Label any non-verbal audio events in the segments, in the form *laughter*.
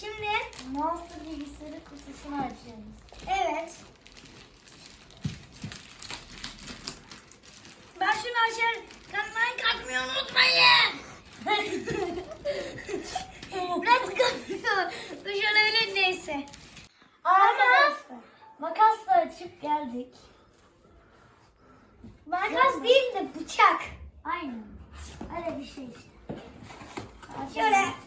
Şimdi Monster bilgisayarı kutusunu açıyoruz. Evet. Ben şunu açarım. Kanala like unutmayın. *laughs* Let's go. Bu şöyle neyse. Arkadaşlar makasla açıp geldik. Makas değil de bıçak. Aynen. Öyle bir şey işte. Açalım.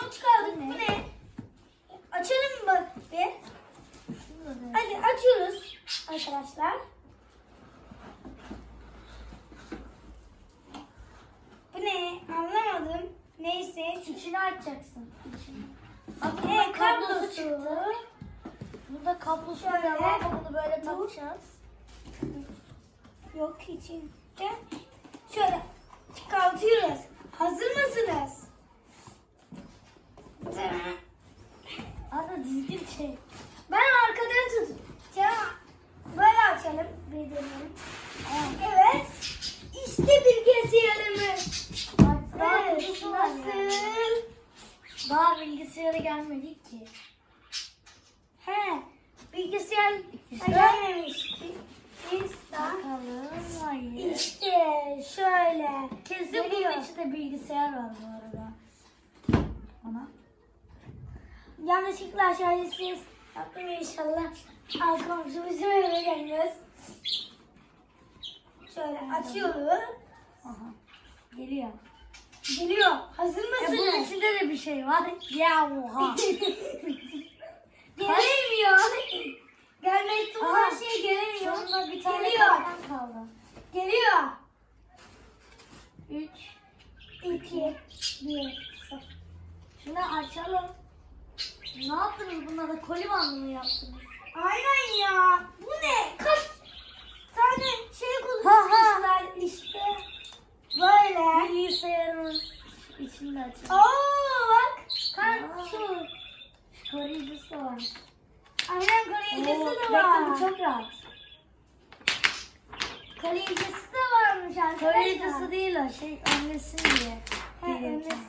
Şunu çıkardık. Bu ne? Açalım mı? Bir. Hadi açıyoruz arkadaşlar. Bu ne? Anlamadım. Neyse. İçini açacaksın. İçini. Bak burada kablosu kablosu. çıktı. Burada kablosu var. Bunu böyle takacağız. Yok içinde. Şöyle çıkartıyoruz. Hazır mısınız? Arda düzgün şey. Ben arkadan tutacağım. Böyle açalım. Bir deneyelim. Evet. İşte bilgisayarımız. Bak, Daha Evet, kutusu var ya. nasıl? Daha bilgisayara gelmedik ki. He. Bilgisayar İşte. gelmemişti. Daha Bakalım. İşte şöyle. Kesin bunun içinde bilgisayar var bu arada. Ana. Yanlışlıkla aşağıya siz yaptım inşallah. Alt komşu bizim eve gelmez. Şöyle açıyoruz. Aha. Geliyor. Geliyor. Hazır E bunun içinde de bir şey var. Ya oha. *laughs* Gelemiyor. Gelmekte olan şey gelemiyor. Sonunda bir tane Geliyor. kaldı. Geliyor. 3. 2, 1, 0. Şunu açalım. Ne yaptınız bunlara? Koli bandı mı yaptınız? Aynen ya. Bu ne? Kaç tane şey Ha, ha. kullanmışlar işte. Böyle. Bilgisayarın açalım. Oo bak. Şu. Koruyucusu da var. Aynen koruyucusu da bekle, var. bu çok rahat. Koruyucusu da varmış arkadaşlar. Koruyucusu değil o şey önlesin diye. He, önlesin.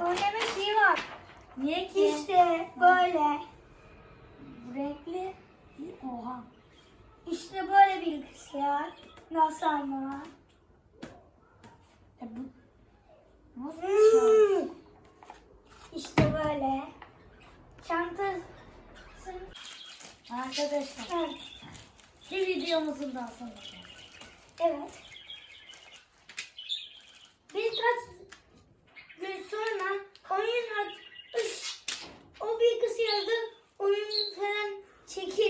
Önleme şeyi var. Niye ki? İşte böyle. Renkli. Oha. İşte böyle bilgisayar. Nasıl ama? İşte böyle. Çantası. Arkadaşlar. Evet. Bir videomuzun daha sonuna Evet. Birkaç gün sonra oyun adı, o bir kız bilgisayarda oyun falan çekiyor.